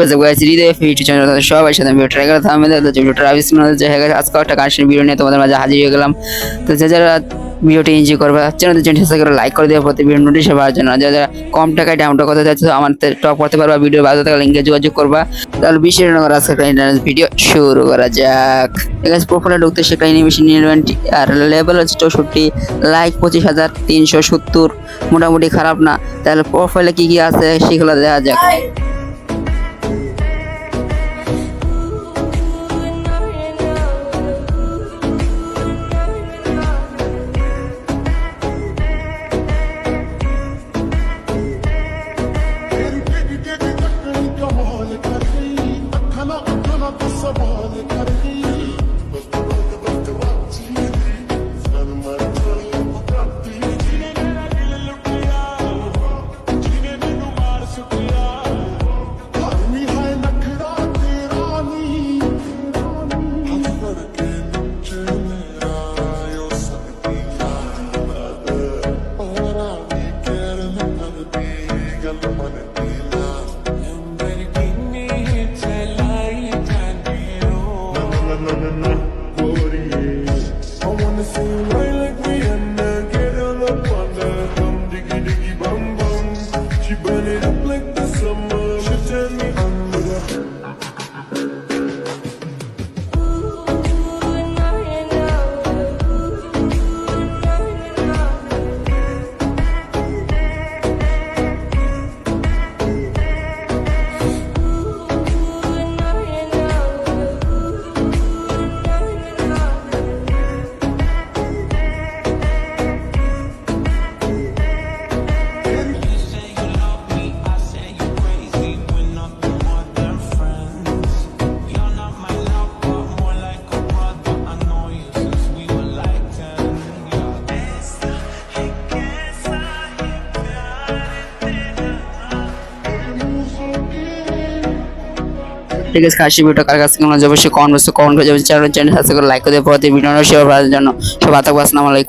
ওয়েস guys Hriday future channel সবাই সাথে video try করে থামে দেখতে ভিডিও ট্রাভিস মানে যে হয়ে আজকে একটা কানেকশন ভিডিও নিয়ে তোমাদের মাঝে হাজির হয়ে গেলাম। তো যে যারা ভিডিওটি এনজয় করবে চ্যানেলটি চ্যানেল সাবস্ক্রাইব করে লাইক করে দেওয়ার প্রতি ভিডিও নোটিশ পাওয়ার জন্য। যারা কম টাকায় ডাউনলোড করতে চাচ্ছ আমার টপ করতে পারবা ভিডিও বাজার থাকা লিঙ্কে যোগাযোগ করবা। তাহলে বিশেষ নগর আজকে একটা ইন্টারনেট ভিডিও শুরু করা যাক। আছে প্রোফাইলে ঢুকতে সেটা অ্যানিমেশন নির্মাণ আর লেভেল হচ্ছে চৌষট্টি লাইক পঁচিশ হাজার তিনশো সত্তর। মোটামুটি খারাপ না। তাহলে প্রোফাইলে কি কি আছে, সেগুলো দেখা যাক। She burn it up like the summer. She me ঠিক আছে কাশি ভিডিও কার কাছে কেমন অবশ্যই কমেন্ট বক্সে কমেন্ট করে যাবে চ্যানেল চ্যানেল সাবস্ক্রাইব করে লাইক করে দেওয়ার প্রতি ভিডিও শেয়ার করার জন্য। সব আতঙ্ক আসসালামু আলাইকুম।